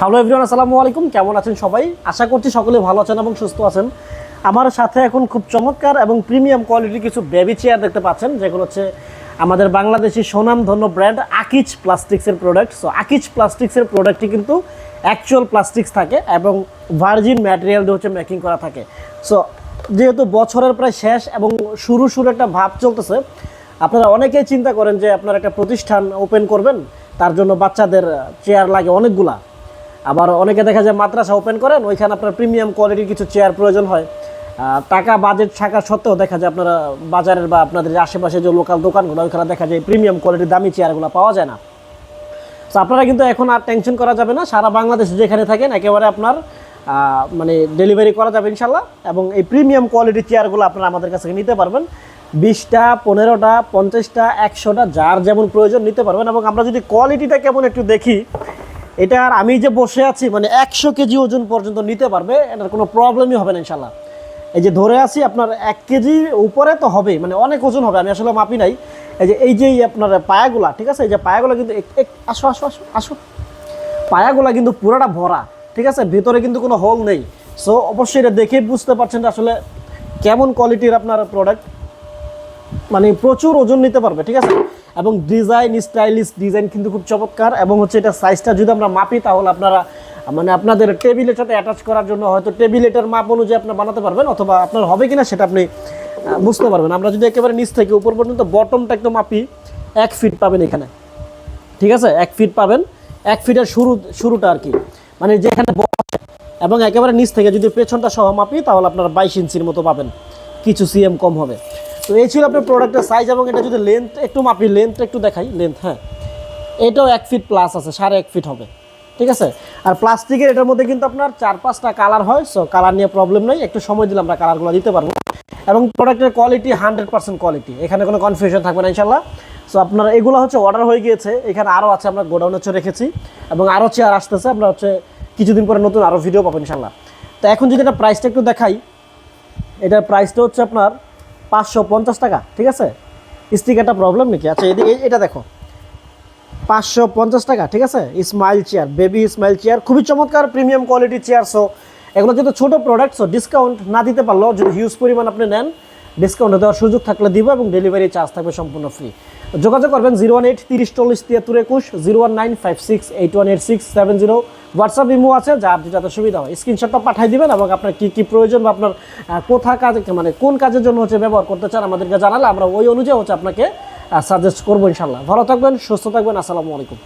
Hello everyone আসসালামু আলাইকুম। কেমন আছেন সবাই? আশা করছি সকলে ভালো আছেন এবং সুস্থ আছেন। আমার সাথে এখন খুব চমৎকার এবং প্রিমিয়াম কোয়ালিটির কিছু বেবি চেয়ার দেখতে পাচ্ছেন, যেগুলো হচ্ছে আমাদের বাংলাদেশি সুনামধন্য ব্র্যান্ড আকিজ প্লাস্টিক্সের প্রোডাক্ট সো আকিজ প্লাস্টিক্সের প্রোডাক্টটি কিন্তু অ্যাকচুয়াল প্লাস্টিক্স থাকে এবং ভার্জিন ম্যাটেরিয়াল দিয়ে হচ্ছে মেকিং করা থাকে। সো যেহেতু বছরের প্রায় শেষ এবং শুরু শুরু একটা ভাব চলতেছে, আপনারা অনেকেই চিন্তা করেন যে আপনারা একটা প্রতিষ্ঠান ওপেন করবেন, তার জন্য বাচ্চাদের চেয়ার লাগে অনেকগুলা। আবার অনেকে দেখা যায় মাদ্রাসা ওপেন করেন, ওইখানে আপনার প্রিমিয়াম কোয়ালিটির কিছু চেয়ার প্রয়োজন হয়। টাকা বাজেট থাকা সত্ত্বেও দেখা যায় আপনারা বাজারের বা আপনাদের আশেপাশে যে লোকাল দোকানগুলো, ওইখানে দেখা যায় প্রিমিয়াম কোয়ালিটির দামি চেয়ারগুলো পাওয়া যায় না। তো আপনারা কিন্তু এখন আর টেনশন করা যাবে না, সারা বাংলাদেশে যেখানে থাকেন একেবারে আপনার মানে ডেলিভারি করা যাবে ইনশাল্লাহ এবং এই প্রিমিয়াম কোয়ালিটির চেয়ারগুলো আপনারা আমাদের কাছ থেকে নিতে পারবেন। বিশটা, পনেরোটা, পঞ্চাশটা, একশোটা, যার যেমন প্রয়োজন নিতে পারবেন, এবং আমরা যদি কোয়ালিটিটা কেমন একটু দেখি এটা আর আমি যে বসে আছি মানে একশো কেজি ওজন পর্যন্ত নিতে পারবে, এটার কোনো প্রবলেমই হবে না ইনশাল্লাহ এই যে ধরে আছি, আপনার এক কেজি উপরে তো হবে মানে অনেক ওজন হবে, আমি আসলে মাপি নাই। এই যে এই যে আপনার পায়াগুলা, ঠিক আছে, এই যে পায়াগুলা কিন্তু আসো আসো আসো আসো। পায়াগুলা কিন্তু পুরোটা ভরা, ঠিক আছে, ভিতরে কিন্তু কোনো হোল নেই। সো অবশ্যই এটা দেখে বুঝতে পারছেন আসলে কেমন কোয়ালিটির আপনার প্রোডাক্ট মানে প্রচুর ওজন নিতে পারবে, ঠিক আছে? এবং ডিজাইন স্টাইলিশ ডিজাইন কিন্তু খুব চমৎকার এবং হচ্ছে এটা সাইজটা যদি আমরা মাপি, তাহলে আপনারা মানে আপনাদের টেবিলের সাথে অ্যাটাচ করার জন্য হয়তো টেবিলেটের মাপ অনুযায়ী আপনার বানাতে পারবেন অথবা আপনার হবে কিনা সেটা আপনি বুঝতে পারবেন। আমরা যদি একেবারে নিচ থেকে উপর পর্যন্ত বটমটা একটু মাপি, এক ফিট পাবেন এখানে। ঠিক আছে? এক ফিট পাবেন। এক ফিটের শুরু, শুরুটা আর কি। মানে যেখানে এবং একেবারে নিচ থেকে যদি পেছনটা সহ মাপি, তাহলে আপনারা বাইশ ইঞ্চির মতো পাবেন। কিছু সিএম কম হবে। তো এই ছিল আপনার প্রোডাক্টের সাইজ এবং এটা যদি লেন্থ একটু মাপি লেন্থটা একটু দেখাই লেন্থ হ্যাঁ। এটাও এক ফিট প্লাস আছে, সাড়ে এক ফিট হবে, ঠিক আছে? আর প্লাস্টিকের এটার মধ্যে কিন্তু আপনার চার পাঁচটা কালার হয় সো কালার নিয়ে প্রবলেম নেই, একটু সময় দিলে আমরা কালারগুলো দিতে পারব। এবং প্রোডাক্টের কোয়ালিটি হান্ড্রেড পার্সেন্ট কোয়ালিটি এখানে কোনো কনফিউশন থাকবে না ইনশাল্লাহ সো আপনার এগুলো হচ্ছে অর্ডার হয়ে গিয়েছে, এখানে আরও আছে, আমরা গোডাউনে হচ্ছে রেখেছি, এবং আরও চেয়ার আসতেছে, আমরা হচ্ছে কিছুদিন পরে নতুন আরও ভিডিও পাবেন ইনশাল্লাহ তো এখন যদি এটা প্রাইসটা একটু দেখাই, এটার প্রাইসটা হচ্ছে আপনার পাঁচশো পঞ্চাশ টাকা, ঠিক আছে? স্টিকারটা প্রবলেম নাকি? আচ্ছা এদিকে এটা দেখো। পাঁচশো পঞ্চাশ টাকা, ঠিক আছে? Smile chair baby smile chair খুবই চমৎকার প্রিমিয়াম কোয়ালিটি চেয়ার সো এগুলো যেহেতু ছোটো প্রোডাক্ট সো ডিসকাউন্ট না দিতে পারলেও যদি হিউজ পরিমাণ আপনি নেন ডিসকাউন্ট দেওয়ার সুযোগ থাকলে দিব এবং ডেলিভারি চার্জ থাকবে সম্পূর্ণ ফ্রি যোগাযোগ করবেন জিরো ওয়ান এইট তিরিশ চল্লিশ তিয়াত্তর একুশ zero one nine five six eight one eight six seven zero WhatsApp imo আছে, যা আপনি যেটাতে সুবিধা হয়। স্ক্রিনশটটা পাঠিয়ে দিবেন এবং আপনার কী কী প্রয়োজন বা আপনার কোথা কাজ মানে কোন কাজের জন্য হচ্ছে ব্যবহার করতে চান আমাদেরকে জানালে আমরা ওই অনুযায়ী হচ্ছে আপনাকে সাজেস্ট করব ইনশাল্লাহ ভালো থাকবেন, সুস্থ থাকবেন, আসসালামু আলাইকুম।